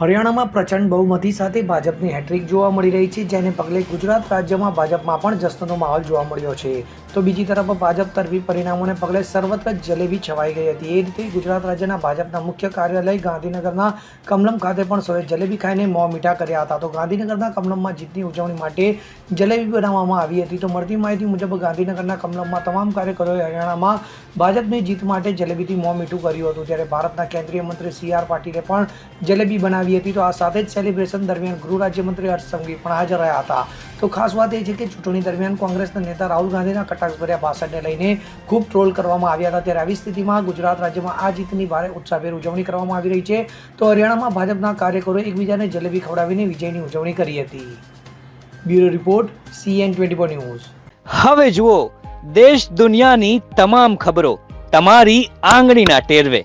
હરિયાણામાં પ્રચંડ બહુમતી સાથે ભાજપની હેટ્રિક જોવા મળી રહી છે, જેને પગલે ગુજરાત રાજ્યમાં ભાજપમાં પણ જશ્નનો માહોલ જોવા મળ્યો છે. તો બીજી તરફ ભાજપ તરફી પરિણામોને પગલે સર્વત્ર જલેબી છવાઈ ગઈ હતી. એ રીતે ગુજરાત રાજ્યના ભાજપના મુખ્ય કાર્યાલય ગાંધીનગરના કમલમ ખાતે પણ સૌએ જલેબી ખાઈને મોં મીઠા કર્યા હતા. તો ગાંધીનગરના કમલમમાં જીતની ઉજવણી માટે જલેબી બનાવવામાં આવી હતી. તો મળતી માહિતી મુજબ ગાંધીનગરના કમલમમાં તમામ કાર્યકરોએ હરિયાણામાં ભાજપની જીત માટે જલેબીથી મોં મીઠું કર્યું હતું. જ્યારે ભારતના કેન્દ્રીય મંત્રી સી આર પાટીલે પણ જલેબી બનાવી હતી તો આ સાથે જ સેલિબ્રેશન દરમિયાન ગૃહ રાજ્યમંત્રી હર્ષ સંઘવી પણ હાજર રહ્યા હતા. તો ખાસ વાત એ છે કે ચૂંટણી દરમિયાન કોંગ્રેસના નેતા રાહુલ ગાંધીના કટાક્ષભર્યા ભાષણને લઈને ખૂબ ટ્રોલ કરવામાં આવ્યા હતા. ત્યારે આવી સ્થિતિમાં ગુજરાત રાજ્યમાં આ જીતની ભારે ઉત્સાહભેર ઉજવણી કરવામાં આવી રહી છે. તો હરિયાણામાં ભાજપના કાર્યકરોએ એકબીજાને જલેબી ખવડાવીને વિજયની ઉજવણી કરી હતી. Bureau report CN twenty four news. હવે જુઓ, દેશ દુનિયાની તમામ ખબરો તમારી આંગળીના ટેરવે.